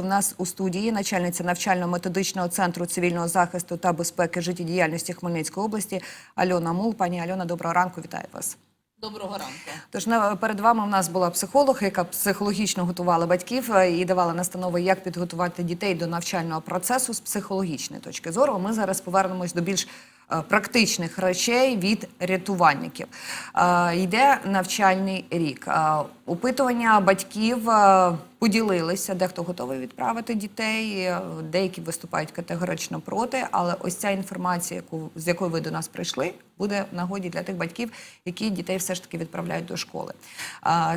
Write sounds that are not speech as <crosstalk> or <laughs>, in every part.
У нас у студії начальниця навчально-методичного центру цивільного захисту та безпеки життєдіяльності Хмельницької області Альона Мул. Пані Альона, доброго ранку, вітаю вас. Доброго ранку. Тож перед вами у нас була психолог, яка психологічно готувала батьків е, і давала настанови, як підготувати дітей до навчального процесу з психологічної точки зору. Ми зараз повернемось до більш практичних речей від рятувальників. Е, Йде навчальний рік. Е, Опитування батьків е, поділилися, дехто готовий відправити дітей, е, деякі виступають категорично проти. Але ось ця інформація, яку з якою ви до нас прийшли, буде в нагоді для тих батьків, які дітей все ж таки відправляють до школи.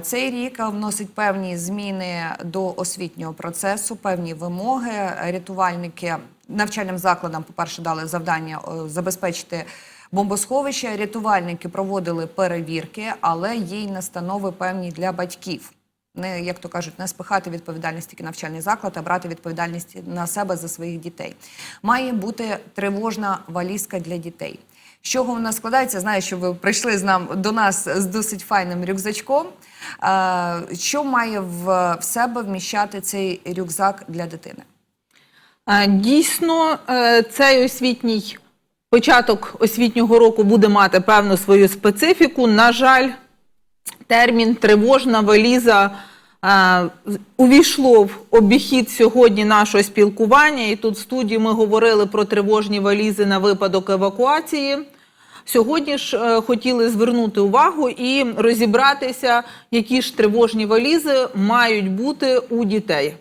Цей рік вносить певні зміни до освітнього процесу, певні вимоги. Рятувальники навчальним закладам, по-перше, дали завдання забезпечити. Бомбосховища рятувальники проводили перевірки, але є й настанови певні для батьків. Не як то кажуть, не спихати відповідальність тільки навчальний заклад, а брати відповідальність на себе за своїх дітей. Має бути тривожна валізка для дітей. З чого вона складається? Знаю, що ви прийшли з нам до нас з досить файним рюкзачком. Е, Що має в себе вміщати цей рюкзак для дитини? Е, Дійсно, е, цей освітній початок освітнього року буде мати певну свою специфіку. На жаль, термін тривожна валіза е, увійшло в обіхід сьогодні нашого спілкування. І тут в студії ми говорили про тривожні валізи на випадок евакуації. Сьогодні ж хотіли звернути увагу і розібратися, які ж тривожні валізи мають бути у дітей.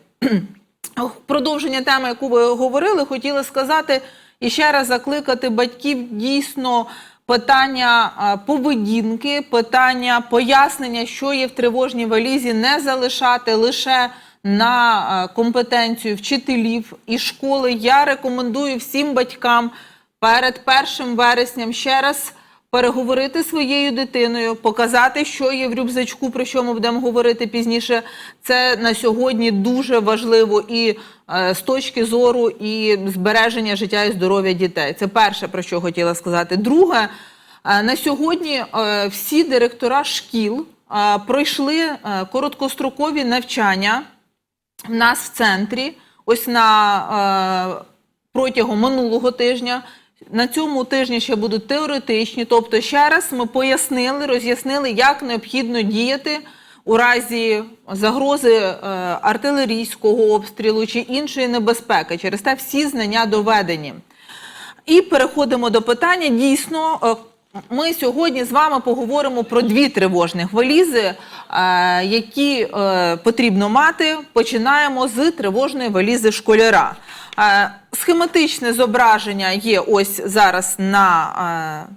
Продовження теми, яку ви говорили, хотіла сказати і ще раз закликати батьків дійсно питання поведінки, питання пояснення, що є в тривожній валізі, не залишати лише на компетенцію вчителів і школи. Я рекомендую всім батькам перед 1 вересням ще раз переговорити своєю дитиною, показати, що є в рюкзачку, про що ми будемо говорити пізніше. Це на сьогодні дуже важливо і е, з точки зору і збереження життя і здоров'я дітей. Це перше, про що хотіла сказати. Друге, е, на сьогодні е, всі директора шкіл пройшли короткострокові навчання в нас в центрі, ось на протягом минулого тижня. На цьому тижні ще будуть теоретичні. Тобто, ще раз ми пояснили, роз'яснили, як необхідно діяти у разі загрози е, артилерійського обстрілу чи іншої небезпеки. Через те всі знання доведені. І переходимо до питання. Дійсно, е, ми сьогодні з вами поговоримо про дві тривожні валізи, е, які е, потрібно мати. Починаємо з тривожної валізи школяра. Е, Схематичне зображення є ось зараз на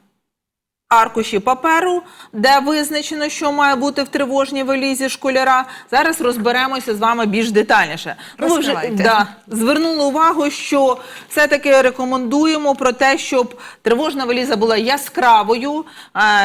аркуші паперу, де визначено, що має бути в тривожній валізі школяра. Зараз розберемося з вами більш детальніше. Ну, ви вже да, звернули увагу, що все-таки рекомендуємо про те, щоб тривожна валіза була яскравою,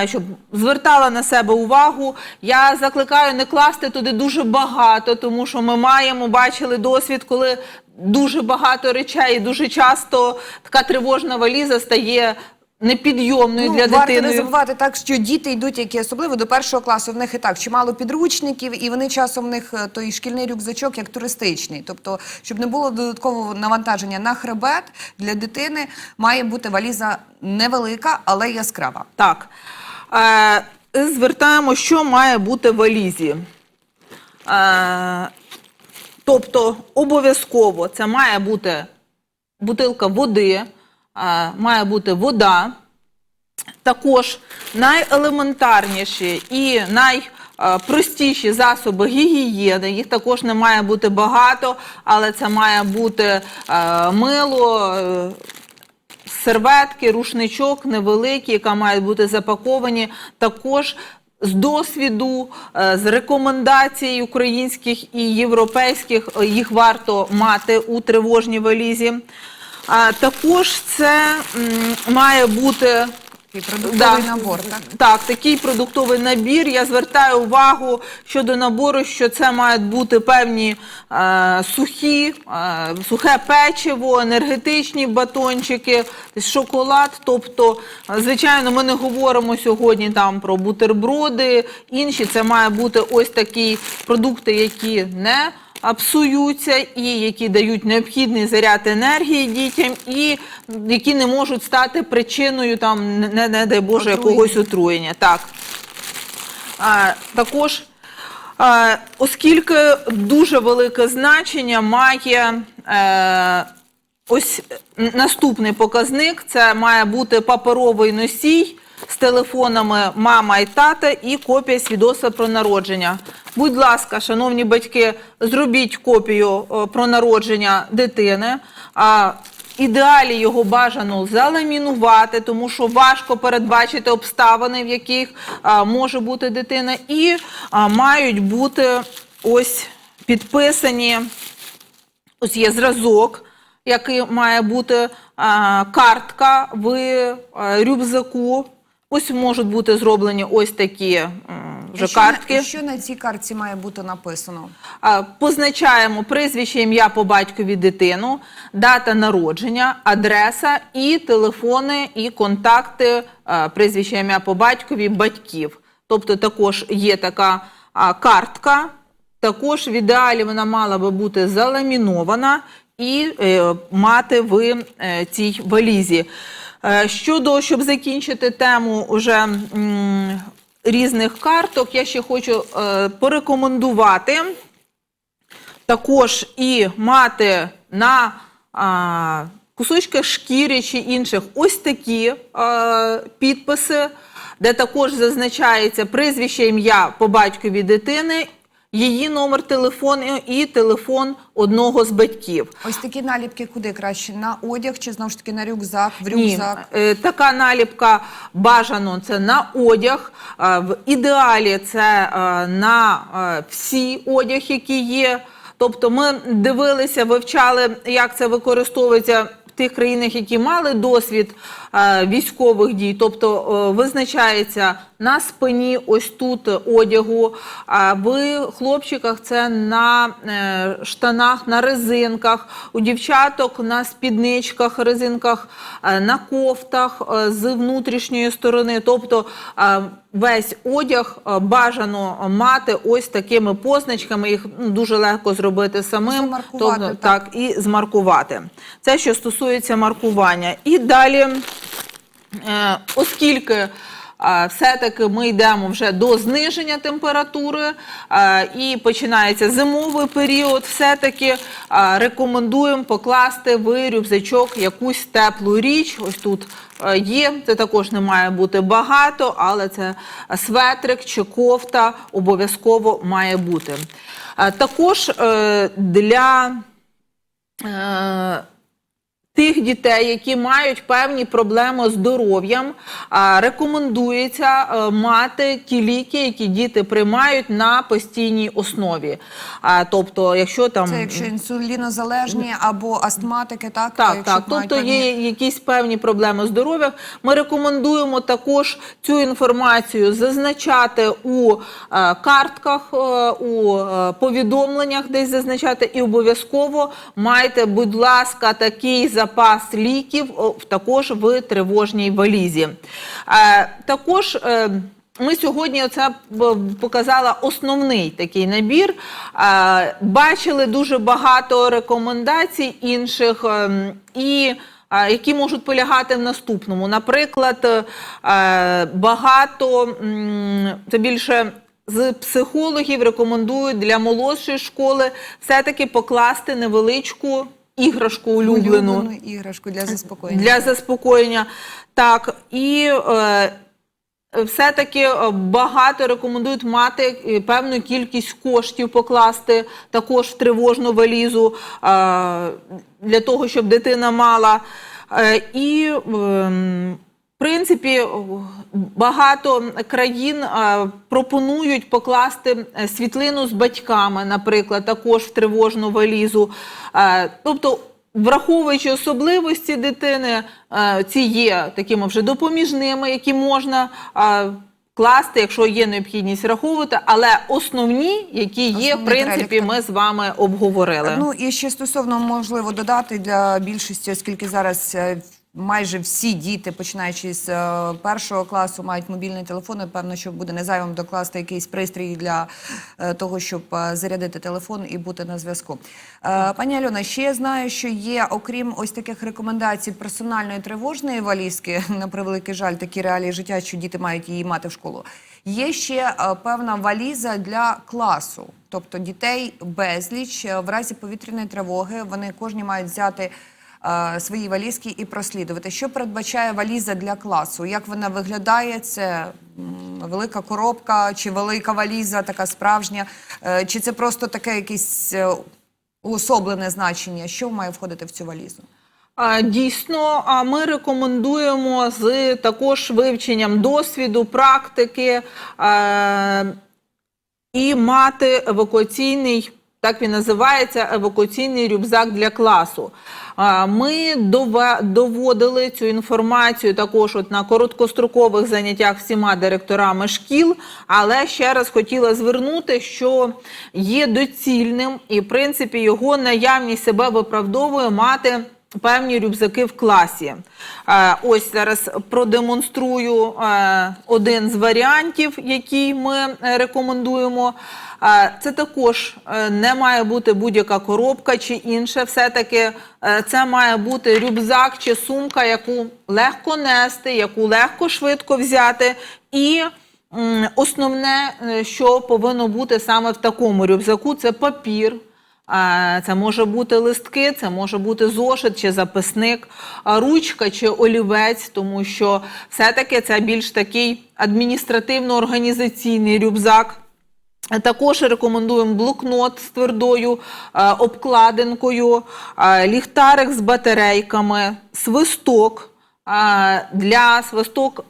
е, щоб звертала на себе увагу. Я закликаю не класти туди дуже багато, тому що ми маємо бачили досвід, коли дуже багато речей, і дуже часто така тривожна валіза стає. Непідйомною для Ну, варто дитини. не забувати так, що діти йдуть, які особливо до першого класу, в них і так чимало підручників, і вони часом в них е, той шкільний рюкзачок як туристичний. Тобто, щоб не було додаткового навантаження на хребет для дитини, має бути валіза невелика, але яскрава. Так. Е, звертаємо, що має бути в валізі. Е, тобто, обов'язково це має бути бутилка води, має бути вода. Також найелементарніші і найпростіші засоби гігієни. Їх також не має бути багато, але це має бути е, мило, е, серветки, рушничок невеликий, яка мають бути запаковані. Також з досвіду, е, з рекомендацій українських і європейських е, їх варто мати у тривожній валізі. А також це м, має бути І продуктовий набор, так? так, такий продуктовий набір. Я звертаю увагу щодо набору, що це мають бути певні е, сухі, е, сухе печиво, енергетичні батончики, шоколад. Тобто, е, звичайно, ми не говоримо сьогодні там про бутерброди, інші. Це має бути ось такі продукти, які не псуються, і які дають необхідний заряд енергії дітям, і які не можуть стати причиною там, не, не дай Боже, Отруєння. якогось отруєння. Так. А, також, а, оскільки дуже велике значення має е, ось наступний показник, це має бути паперовий носій з телефонами мама і тата і копія свідоцтва про народження. Будь ласка, шановні батьки, зробіть копію е, про народження дитини. А, ідеалі його бажано заламінувати, тому що важко передбачити обставини, в яких може бути дитина, і мають бути ось підписані. Ось є зразок, який має бути картка в а, рюкзаку. Ось можуть бути зроблені ось такі вже що, на- картки. що на цій картці має бути написано? Позначаємо прізвище, ім'я по батькові дитину, дата народження, адреса і телефони і контакти прізвище, ім'я по батькові батьків. Тобто також є така картка. Також в ідеалі вона мала би бути заламінована і е, мати в е, цій валізі. Е, щодо, щоб закінчити тему уже м, різних карток, я ще хочу е, порекомендувати також і мати на а, кусочках шкіри чи інших ось такі а, підписи, де також зазначається прізвище, ім'я по батькові дитини, її номер телефону і телефон одного з батьків. Ось такі наліпки куди краще? На одяг чи знову ж таки на рюкзак, в рюкзак? е, така наліпка бажано це на одяг. е, В ідеалі це е, на всі одяг, які є. Тобто ми дивилися, вивчали, як це використовується в тих країнах, які мали досвід е, військових дій. Тобто е, визначається на спині, ось тут одягу, а в хлопчиках це на е, штанах, на резинках, у дівчаток на спідничках, резинках, е, на кофтах е, з внутрішньої сторони. Тобто весь одяг бажано мати ось такими позначками. Їх ну, дуже легко зробити самим. Тобто, так. так, і змаркувати. Це що стосується маркування. І далі, оскільки все-таки ми йдемо вже до зниження температури е, і починається зимовий період, все-таки е, рекомендуємо покласти в рюкзачок якусь теплу річ. Ось тут е, є, це також не має бути багато, але це светрик чи кофта обов'язково має бути. Також для тих дітей, які мають певні проблеми з здоров'ям, рекомендується е, мати ті ліки, які діти приймають на постійній основі. Тобто, якщо там Це якщо інсулінозалежні або астматики, так? так, якщо так. мають Тобто є якісь певні проблеми здоров'я. Ми рекомендуємо також цю інформацію зазначати у е, картках, е, у е, повідомленнях, десь зазначати, і обов'язково майте, будь ласка, такий запас ліків також в тривожній валізі. Також. е, ми сьогодні це б- показала основний такий набір. Бачили дуже багато рекомендацій інших ем, і. Які можуть полягати в наступному. Наприклад, е, багато це більше з психологів рекомендують для молодшої школи все-таки покласти невеличку іграшку улюблену улюблену іграшку для заспокоєння. для заспокоєння. Так, і е, все-таки е, багато рекомендують мати е, певну кількість коштів покласти також в тривожну валізу е, для того, щоб дитина мала. Е, і в принципі, багато країн пропонують покласти е, світлину з батьками, наприклад, також в тривожну валізу. Тобто, враховуючи особливості дитини, ці є такими вже допоміжними, які можна класти, якщо є необхідність враховувати, але основні, які є, в принципі, перелік, ми з вами обговорили. Ну і ще стосовно можливо додати для більшості, оскільки зараз е, майже всі діти, починаючи з е, першого класу, мають мобільний телефон. І, Певно, що буде не зайвим докласти якийсь пристрій для е, того, щоб е, зарядити телефон і бути на зв'язку. Пані Альона, ще я знаю, що є, окрім ось таких рекомендацій персональної тривожної валізки, <laughs> на превеликий жаль, такі реалії життя, що діти мають її мати в школу. Є ще певна валіза для класу, тобто дітей безліч в разі повітряної тривоги. Вони кожні мають взяти свої валізки і прослідувати. Що передбачає валіза для класу? Як вона виглядає? Це велика коробка чи велика валіза, така справжня, Е, чи це просто таке якесь е, уособлене значення? Що має входити в цю валізу? Дійсно, ми рекомендуємо з також вивченням досвіду, практики е, і мати евакуаційний, так він називається, евакуаційний рюкзак для класу. Ми доводили цю інформацію також от на короткострокових заняттях всіма директорами шкіл, але ще раз хотіла звернути, що є доцільним і, в принципі, його наявність себе виправдовує мати певні рюкзаки в класі. Е, Ось зараз продемонструю е, один з варіантів, який ми е, рекомендуємо. Це також е, не має бути будь-яка коробка чи інше. Все-таки е, це має бути рюкзак чи сумка, яку легко нести, яку легко швидко взяти. І основне, е, що повинно бути саме в такому рюкзаку, це папір. Це може бути листки, це може бути зошит чи записник, ручка чи олівець, тому що все-таки це більш такий адміністративно-організаційний рюкзак. Також рекомендуємо блокнот з твердою е, обкладинкою, е, ліхтарик з батарейками, свисток. Е, Для свисток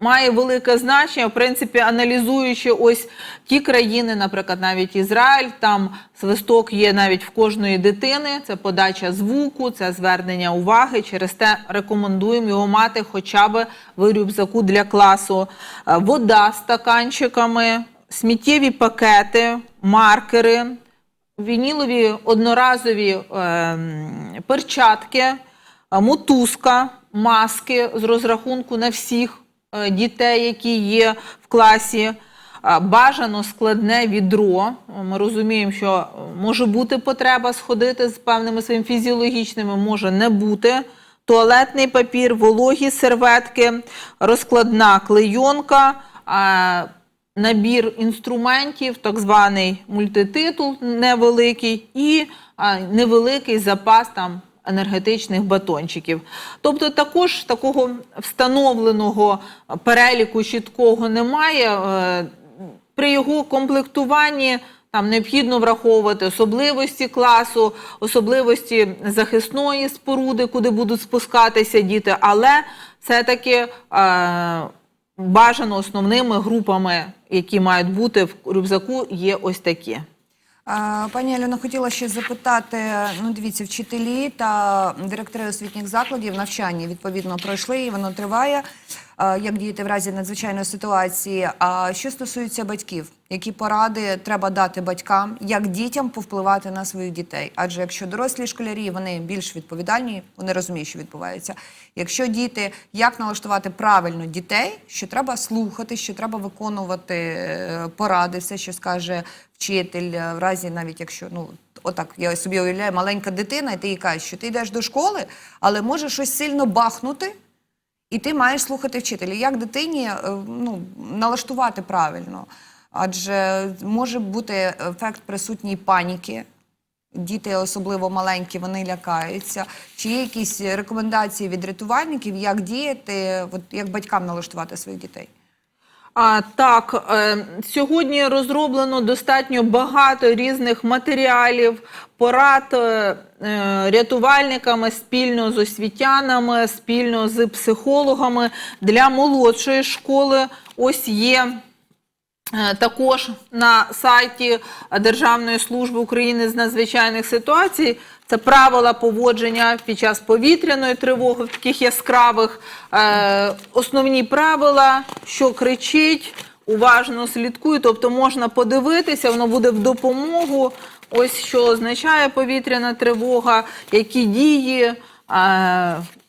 має велике значення, в принципі, аналізуючи ось ті країни, наприклад, навіть Ізраїль, там свисток є навіть в кожної дитини, це подача звуку, це звернення уваги. Через те рекомендуємо його мати хоча б в рюкзаку для класу. Вода з стаканчиками, сміттєві пакети, маркери, вінілові одноразові ем, перчатки, е, мотузка, маски з розрахунку на всіх е, дітей, які є в класі. Е, Бажано складне відро. Ми розуміємо, що е, може бути потреба сходити з певними своїми фізіологічними, може не бути. Туалетний папір, вологі серветки, розкладна клейонка, е, набір інструментів, так званий мультититул невеликий, і невеликий запас там енергетичних батончиків. Тобто також такого встановленого переліку чіткого немає. Е, При його комплектуванні там необхідно враховувати особливості класу, особливості захисної споруди, куди будуть спускатися діти, але все-таки е, бажано основними групами, які мають бути в рюкзаку, є ось такі. Пані Альона, хотіла ще запитати: ну, дивіться, вчителі та директори освітніх закладів навчання відповідно пройшли і воно триває. А, Як діяти в разі надзвичайної ситуації? А що стосується батьків, які поради треба дати батькам, як дітям повпливати на своїх дітей? Адже якщо дорослі школярі вони більш відповідальні, вони розуміють, що відбувається. Якщо діти, як налаштувати правильно дітей, що треба слухати, що треба виконувати е, поради, все, що скаже вчитель, е, в разі навіть якщо ну. Отак, я собі уявляю, маленька дитина, і ти їй кажеш, що ти йдеш до школи, але може щось сильно бахнути, і ти маєш слухати вчителя. Як дитині е, ну, налаштувати правильно? Адже може бути ефект присутньої паніки. Діти, особливо маленькі, вони лякаються. Чи є якісь рекомендації від рятувальників, як діяти, от як батькам налаштувати своїх дітей? А, так, е, сьогодні розроблено достатньо багато різних матеріалів, порад е, е, рятувальниками спільно з освітянами, спільно з психологами для молодшої школи. Ось є. Е, Також на сайті Державної служби України з надзвичайних ситуацій це правила поводження під час повітряної тривоги в таких яскравих е, основні правила, що кричить, уважно слідкує, тобто можна подивитися, воно буде в допомогу. Ось що означає повітряна тривога, які дії. е,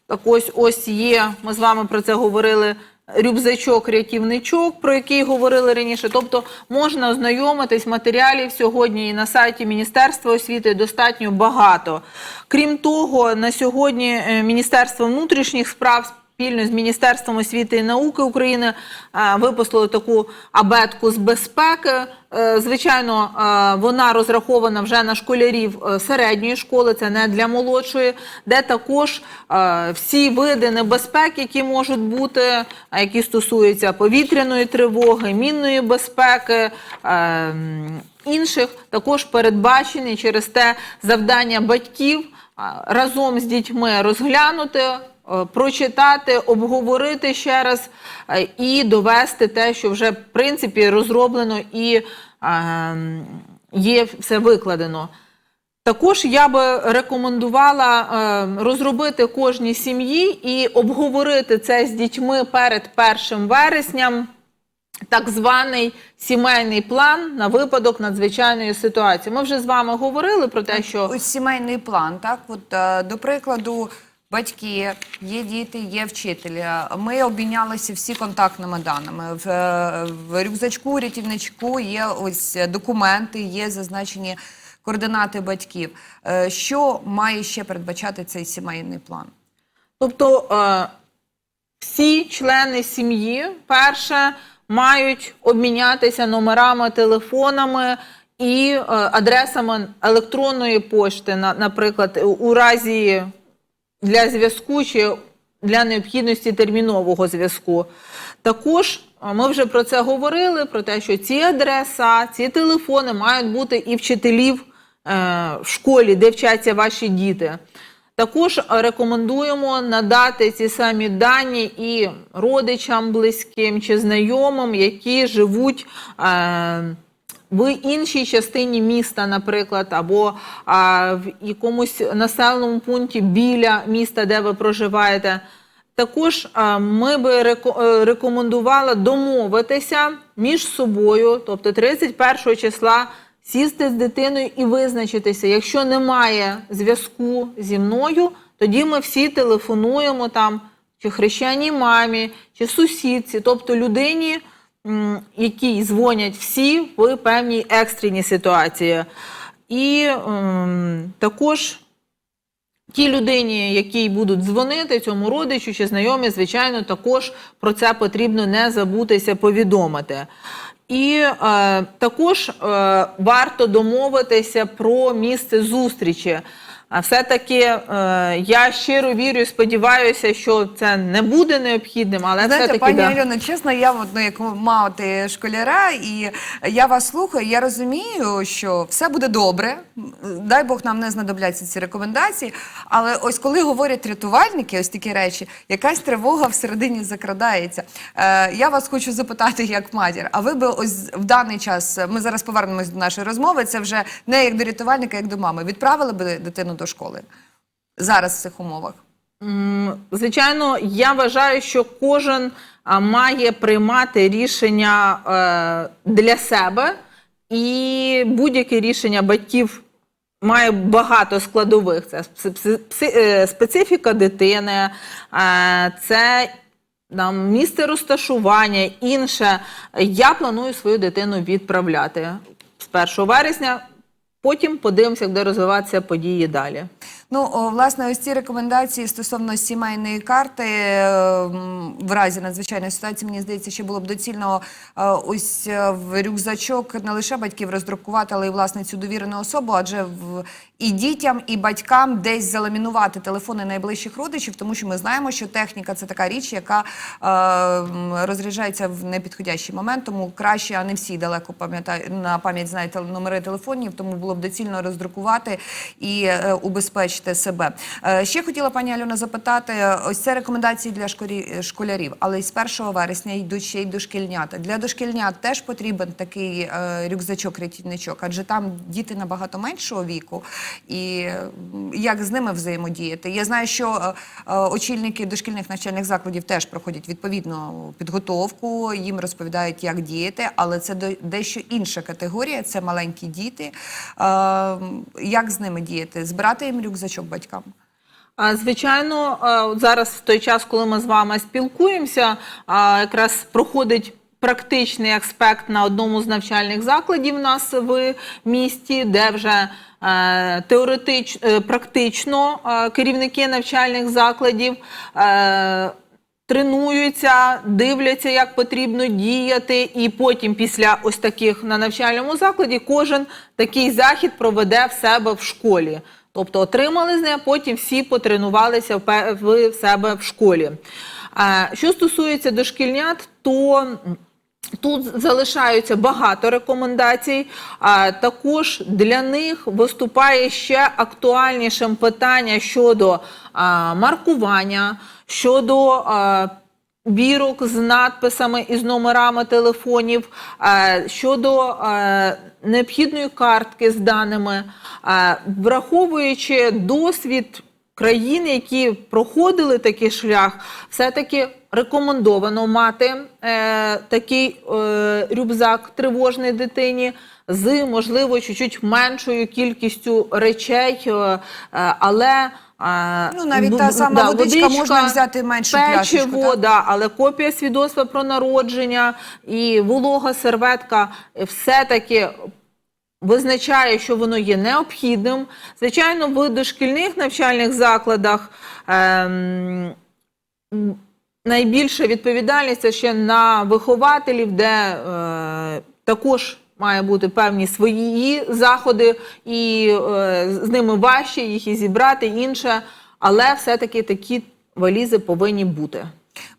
Так ось ось є. Ми з вами про це говорили. Рюкзачок, рятівничок, про який говорили раніше. Тобто можна ознайомитись матеріалів сьогодні і на сайті Міністерства освіти достатньо багато. Крім того, на сьогодні е, Міністерство внутрішніх справ спільно з Міністерством освіти і науки України е, випустило таку абетку з безпеки. Е, Звичайно, е, вона розрахована вже на школярів середньої школи, це не для молодшої, де також всі види небезпек, які можуть бути, які стосуються повітряної тривоги, мінної безпеки. Інших також передбачені через те завдання батьків разом з дітьми розглянути, прочитати, обговорити ще раз е, і довести те, що вже в принципі розроблено і е, є все викладено. Також я би рекомендувала е, розробити кожній сім'ї і обговорити це з дітьми перед 1 вересням так званий сімейний план на випадок надзвичайної ситуації. Ми вже з вами говорили про те, що Ось сімейний план, так? От, е, до прикладу, батьки, є діти, є вчителі. Ми обмінялися всі контактними даними. В, е, в рюкзачку, рятівничку є ось документи, є зазначені координати батьків. Е, Що має ще передбачати цей сімейний план? Тобто е, всі члени сім'ї перше мають обмінятися номерами, телефонами і адресами електронної пошти, на- наприклад, у разі для зв'язку чи для необхідності термінового зв'язку. Також ми вже про це говорили: про те, що ці адреса, ці телефони мають бути і вчителів е, в школі, де вчаться ваші діти. Також рекомендуємо надати ці самі дані і родичам близьким чи знайомим, які живуть е, в іншій частині міста, наприклад, або а, в якомусь населеному пункті біля міста, де ви проживаєте. Також ми би е, рекомендували домовитися між собою, тобто 31 числа, сісти з дитиною і визначитися. Якщо немає зв'язку зі мною, тоді ми всі телефонуємо там чи хрещеній мамі, чи сусідці, тобто людині, якій дзвонять всі в певній екстреній ситуації. І ем, також Тій людині, якій будуть дзвонити, цьому родичу чи знайомі, звичайно, також про це потрібно не забутися повідомити. І е, також е, варто домовитися про місце зустрічі. А все-таки е, я щиро вірю і сподіваюся, що це не буде необхідним, але Знаєте, все-таки пані да. Альоно, чесно, я от, ну, як мати школяра, і я вас слухаю, я розумію, що все буде добре. Дай Бог нам не знадобляться ці рекомендації. Але ось коли говорять рятувальники, ось такі речі, якась тривога всередині закрадається. Е, я вас хочу запитати, як матір, а ви би ось в даний час, ми зараз повернемось до нашої розмови, це вже не як до рятувальника, як до мами. Відправили би дитину до школи зараз в цих умовах? Звичайно, я вважаю, що кожен має приймати рішення е, для себе, і будь-яке рішення батьків має багато складових. Це е, специфіка дитини, е, це там, місце розташування, інше. Я планую свою дитину відправляти з 1 вересня. Потім подивимося, де розвиватися події далі. Ну, власне, ось ці рекомендації стосовно сімейної карти е, в разі надзвичайної ситуації, мені здається, що було б доцільно е, ось е, в рюкзачок не лише батьків роздрукувати, але й власне цю довірену особу, адже в і дітям, і батькам десь заламінувати телефони найближчих родичів, тому що ми знаємо, що техніка це така річ, яка е, розряджається в непідходящий момент, тому краще, а не всі далеко пам'ятають на пам'ять знають тел- номери телефонів, тому було б доцільно роздрукувати і е, убезпечити себе. Е, ще хотіла пані Альона запитати: ось це рекомендації для школі- школярів, але й з 1 вересня йдуть ще й дошкільнята. Для дошкільнят теж потрібен такий е, рюкзачок, рятівничок, адже там діти набагато меншого віку, і як з ними взаємодіяти? Я знаю, що е, е, очільники дошкільних навчальних закладів теж проходять відповідну підготовку, їм розповідають, як діяти, але це дещо інша категорія. Це маленькі діти. Е, Як з ними діяти? Збирати їм рюкзачок батькам? Звичайно, зараз в той час, коли ми з вами спілкуємося, якраз проходить практичний аспект на одному з навчальних закладів у нас в місті, де вже е, теоретич, е, практично е, керівники навчальних закладів. Тренуються, дивляться, як потрібно діяти, і потім, після ось таких на навчальному закладі, кожен такий захід проведе в себе в школі. Тобто отримали з неї, потім всі потренувалися в себе в школі. Що стосується дошкільнят, то Тут залишаються багато рекомендацій. А також для них виступає ще актуальнішим питання щодо а, маркування, щодо а, бірок з надписами і з номерами телефонів, а, щодо а, необхідної картки з даними, а, враховуючи досвід країн, які проходили такий шлях, все-таки рекомендовано мати е, такий е, рюкзак тривожний дитині з, можливо, чуть-чуть меншою кількістю речей, е, е, але е, Ну, навіть та сама да, водичка, можна взяти меншу печиво, так? да, але копія свідоцтва про народження і волога серветка все-таки визначає, що воно є необхідним. Звичайно, в дошкільних навчальних закладах ем, найбільша відповідальність це ще на вихователів, де е, також має бути певні свої заходи, і е, з ними важче їх і зібрати інше, але все-таки такі валізи повинні бути.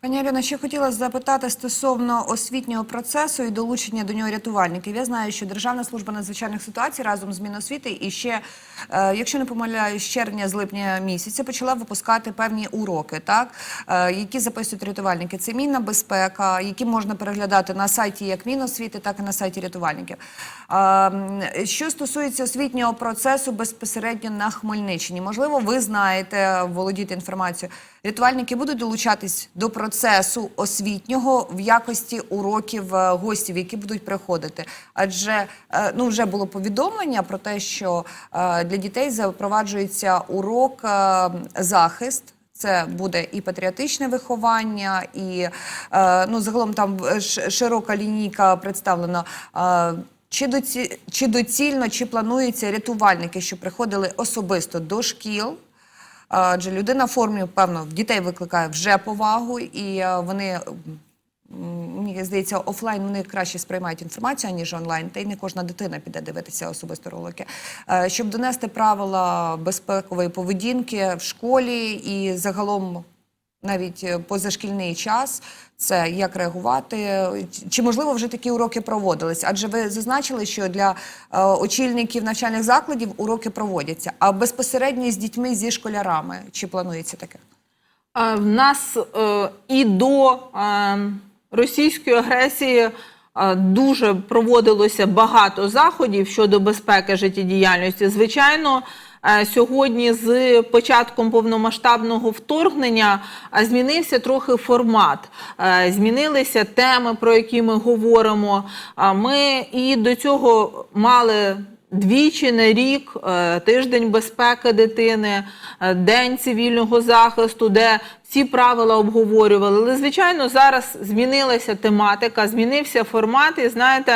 Пані Альона, ще хотіла запитати стосовно освітнього процесу і долучення до нього рятувальників. Я знаю, що Державна служба надзвичайних ситуацій разом з Міносвіти і ще, е, якщо не помиляюсь, з червня з липня місяця почала випускати певні уроки, так е, які записують рятувальники. Це мінна безпека, які можна переглядати на сайті як Міносвіти, так і на сайті рятувальників. Е, Що стосується освітнього процесу безпосередньо на Хмельниччині, можливо, ви знаєте, володієте інформацією. Рятувальники будуть долучатись до процесу освітнього в якості уроків е, гостів, які будуть приходити. Адже е, ну вже було повідомлення про те, що е, для дітей запроваджується урок захист. Це буде і патріотичне виховання, і ну загалом там широка лінійка представлена. Чи, доці... доцільно, чи плануються рятувальники, що приходили особисто до шкіл? Адже людина в формі, певно, дітей викликає вже повагу, і е, вони, мені здається, офлайн вони краще сприймають інформацію, ніж онлайн, та й не кожна дитина піде дивитися особисто ролики. Е, Щоб донести правила безпекової поведінки в школі і загалом навіть е, позашкільний час. Це як реагувати, чи можливо вже такі уроки проводились? Адже ви зазначили, що для е, очільників навчальних закладів уроки проводяться, а безпосередньо з дітьми зі школярами чи планується таке? А, В нас е, і до е, російської агресії е, дуже проводилося багато заходів щодо безпеки життєдіяльності. Звичайно, е, сьогодні з початком повномасштабного вторгнення е, змінився трохи формат, е, змінилися теми, про які ми говоримо. Ми і до цього мали Двічі на рік е, тиждень безпеки дитини, е, день цивільного захисту, де всі правила обговорювали. Але звичайно, зараз змінилася тематика, змінився формат. І знаєте,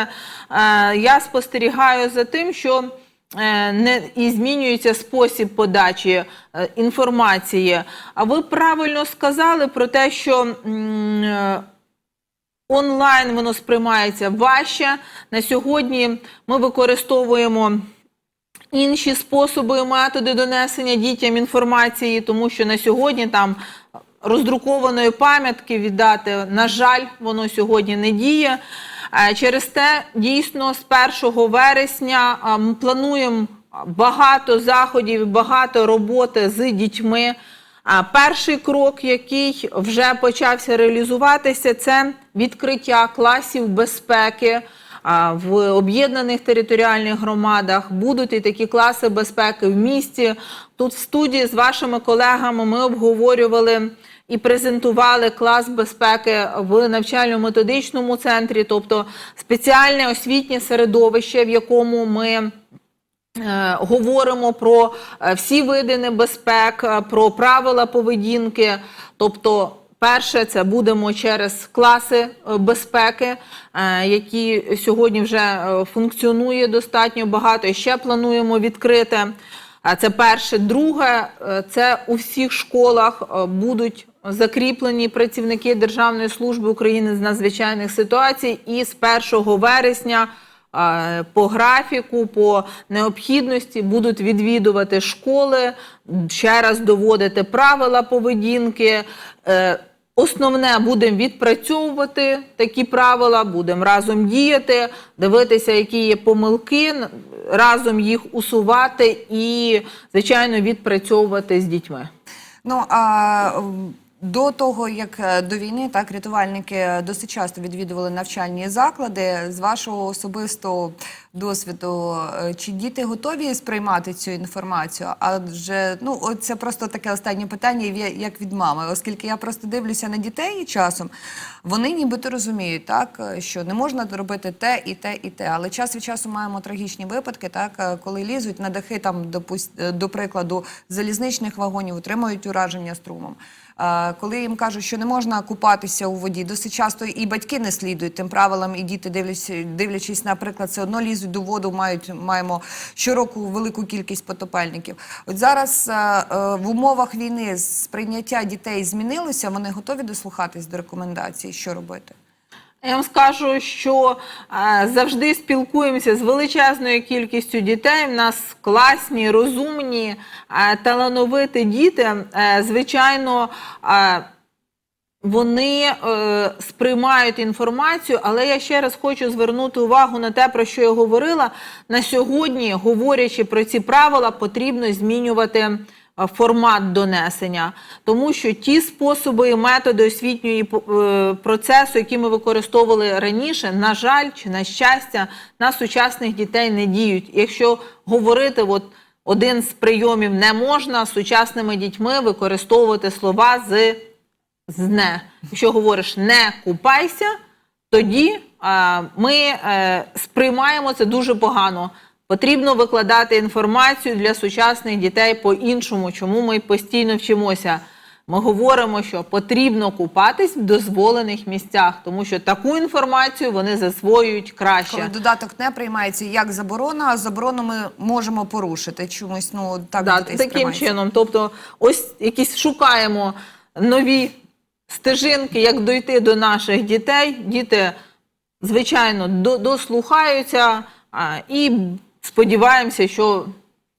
е, я спостерігаю за тим, що е, не і змінюється спосіб подачі е, інформації. А ви правильно сказали про те, що. е, Онлайн воно сприймається важче. На сьогодні ми використовуємо інші способи і методи донесення дітям інформації, тому що на сьогодні там роздрукованої пам'ятки віддати, на жаль, воно сьогодні не діє. Е, Через те дійсно з 1 вересня ми плануємо багато заходів, багато роботи з дітьми. А перший крок, який вже почався реалізуватися, це відкриття класів безпеки. В об'єднаних територіальних громадах будуть і такі класи безпеки в місті. Тут в студії з вашими колегами ми обговорювали і презентували клас безпеки в навчально-методичному центрі, тобто спеціальне освітнє середовище, в якому ми Е, Говоримо про е, всі види небезпек, е, про правила поведінки. Тобто, перше, це будемо через класи безпеки, які сьогодні вже функціонує достатньо багато. І ще плануємо відкрити. А Це перше. Друге, це у всіх школах будуть закріплені працівники Державної служби України з надзвичайних ситуацій, і з 1 вересня е, по графіку, по необхідності будуть відвідувати школи, ще раз доводити правила поведінки. Е, Основне будемо відпрацьовувати такі правила, будемо разом діяти, дивитися, які є помилки, разом їх усувати і, звичайно, відпрацьовувати з дітьми. Ну а до того, як е, до війни, так рятувальники досить часто відвідували навчальні заклади. З вашого особистого досвіду, е, чи діти готові сприймати цю інформацію? Адже ну це просто таке останнє питання, як від мами, оскільки я просто дивлюся на дітей часом. Вони нібито розуміють, так що не можна робити те і те, і те. Але час від часу маємо трагічні випадки, так е, коли лізуть на дахи, там допуст- е, до прикладу, залізничних вагонів, отримують ураження струмом. Коли їм кажуть, що не можна купатися у воді, досить часто і батьки не слідують тим правилам, і діти, дивлячись, дивлячись, наприклад, все одно лізуть до воду, мають маємо щороку велику кількість потопельників. От зараз е, е, в умовах війни сприйняття дітей змінилося. Вони готові дослухатись до рекомендацій, що робити. Я вам скажу, що е, завжди спілкуємося з величезною кількістю дітей. У нас класні, розумні, е, талановиті діти. Е, звичайно, вони сприймають інформацію, але я ще раз хочу звернути увагу на те, про що я говорила. На сьогодні, говорячи про ці правила, потрібно змінювати формат донесення, тому що ті способи і методи освітньої е, процесу, які ми використовували раніше, на жаль чи на щастя, на сучасних дітей не діють. Якщо говорити, от один з прийомів не можна сучасними дітьми використовувати слова з з не. Якщо говориш не купайся, тоді а, ми е, сприймаємо це дуже погано. Потрібно викладати інформацію для сучасних дітей по-іншому, чому ми постійно вчимося. Ми говоримо, що потрібно купатись в дозволених місцях, тому що таку інформацію вони засвоюють краще. Коли додаток не приймається як заборона, а заборону ми можемо порушити чомусь. Ну так Да, дітей таким сприймається. чином. Тобто, ось якісь шукаємо нові стежинки, як дойти до наших дітей. Діти, звичайно, дослухаються а, і сподіваємося, що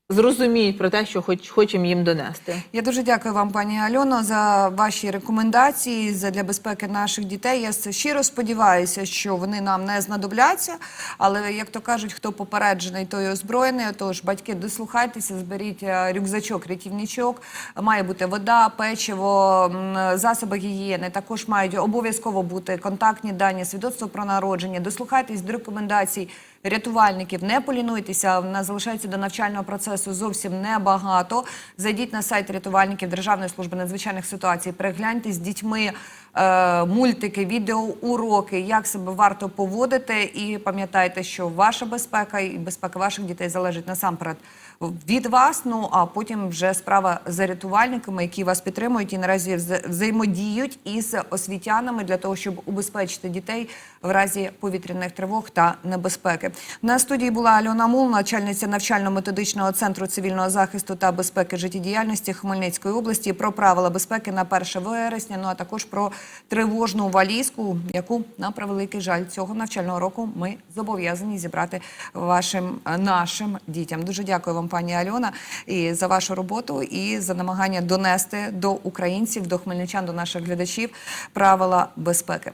зрозуміють про те, що хоч, хочемо їм донести. Я дуже дякую вам, пані Альоно, за ваші рекомендації за для безпеки наших дітей. Я щиро сподіваюся, що вони нам не знадобляться. Але як то кажуть, хто попереджений, той озброєний. Тож батьки, дослухайтеся, зберіть е, рюкзачок, рятівничок. Має бути вода, печиво, засоби гігієни. Також мають обов'язково бути контактні дані, свідоцтво про народження. Дослухайтесь до рекомендацій рятувальників. Не полінуйтеся, в нас залишається до навчального процесу зовсім небагато. Зайдіть на сайт рятувальників Державної служби надзвичайних ситуацій, перегляньте з дітьми е, мультики, відео, уроки, як себе варто поводити. І пам'ятайте, що ваша безпека і безпека ваших дітей залежить насамперед від вас. Ну а потім вже справа за рятувальниками, які вас підтримують і наразі вза- взаємодіють із освітянами для того, щоб убезпечити дітей в разі повітряних тривог та небезпеки. На студії була Альона Мул, начальниця навчально-методичного центру цивільного захисту та безпеки життєдіяльності Хмельницької області про правила безпеки на 1 вересня. Ну а також про тривожну валізку, яку на превеликий жаль цього навчального року ми зобов'язані зібрати вашим нашим дітям. Дуже дякую вам, пані Альона, і за вашу роботу, і за намагання донести до українців, до хмельничан, до наших глядачів правила безпеки.